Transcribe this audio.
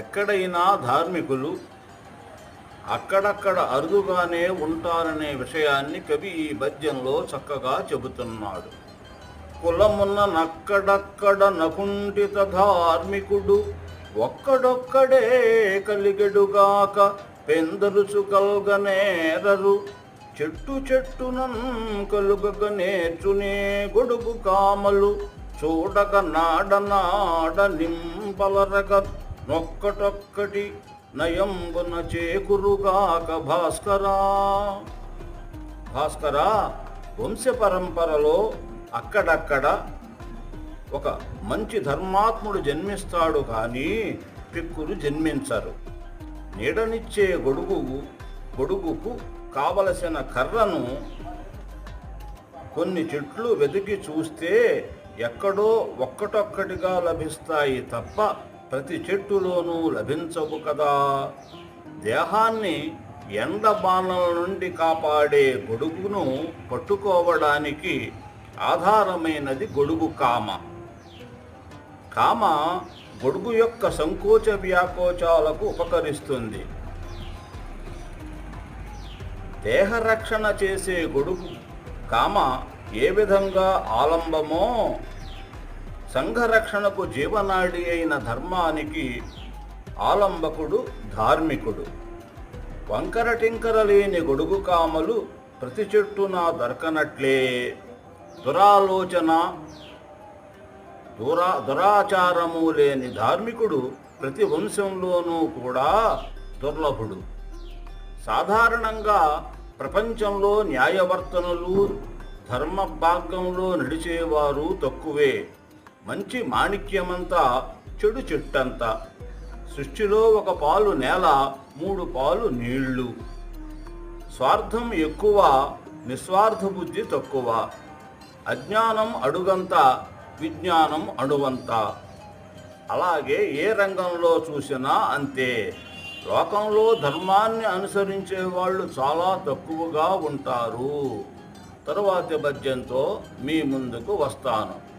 ఎక్కడైనా ధార్మికులు అక్కడక్కడ అరుదుగానే ఉంటారనే విషయాన్ని కవి ఈ పద్యంలో చక్కగా చెబుతున్నాడు. కులమున్న నక్కడక్కడ నకుంఠిత ధార్మికుడు ఒక్కడొక్కడే కలిగెడుగాక పెందరుచు కల్గనేరరు చెట్టు చెట్టునం కలుగక నేర్చునే గొడుగు కామలు. చూడక నాడ నాడ నింపలరగ నొక్కటొక్కటి నయంబున చేకురుగాక భాస్కరా. భాస్కరా వంశ పరంపరలో అక్కడక్కడ ఒక మంచి ధర్మాత్ముడు జన్మిస్తాడు కానీ పిక్కులు జన్మించరు. నీడనిచ్చే గొడుగు గొడుగుకు కావలసిన కర్రను కొన్ని చెట్లు వెతికి చూస్తే ఎక్కడో ఒక్కటొక్కటిగా లభిస్తాయి తప్ప ప్రతి చెట్టులోనూ లభించవు కదా. దేహాన్ని ఎండబాణల నుండి కాపాడే గొడుగును పట్టుకోవడానికి ఆధారమైనది గొడుగు కామ. కామ గొడుగు యొక్క సంకోచ వ్యాకోచాలకు ఉపకరిస్తుంది. దేహరక్షణ చేసే గొడుగు కామ ఏ విధంగా ఆలంబమో సంఘరక్షణకు జీవనాడి అయిన ధర్మానికి ఆలంబకుడు ధార్మికుడు. వంకర టింకర లేని గొడుగు కామలు ప్రతి చెట్టున దొరకనట్లే. దురాలోచన దురా దురాచారము లేని ధార్మికుడు ప్రతి వంశంలోనూ కూడా దుర్లభుడు. సాధారణంగా ప్రపంచంలో న్యాయవర్తనలు ధర్మ భాగంలో నడిచేవారు తక్కువే. మంచి మాణిక్యమంతా చెడు చెట్టంతా. సృష్టిలో ఒక పాలు నేల మూడు పాలు నీళ్ళు. స్వార్థం ఎక్కువ నిస్వార్థ బుద్ధి తక్కువ. అజ్ఞానం అడుగంత విజ్ఞానం అణువంత. అలాగే ఏ రంగంలో చూసినా అంతే. లోకంలో ధర్మాన్ని అనుసరించే వాళ్ళు చాలా తక్కువగా ఉంటారు. తరువాతి పద్యంతో మీ ముందుకు వస్తాను.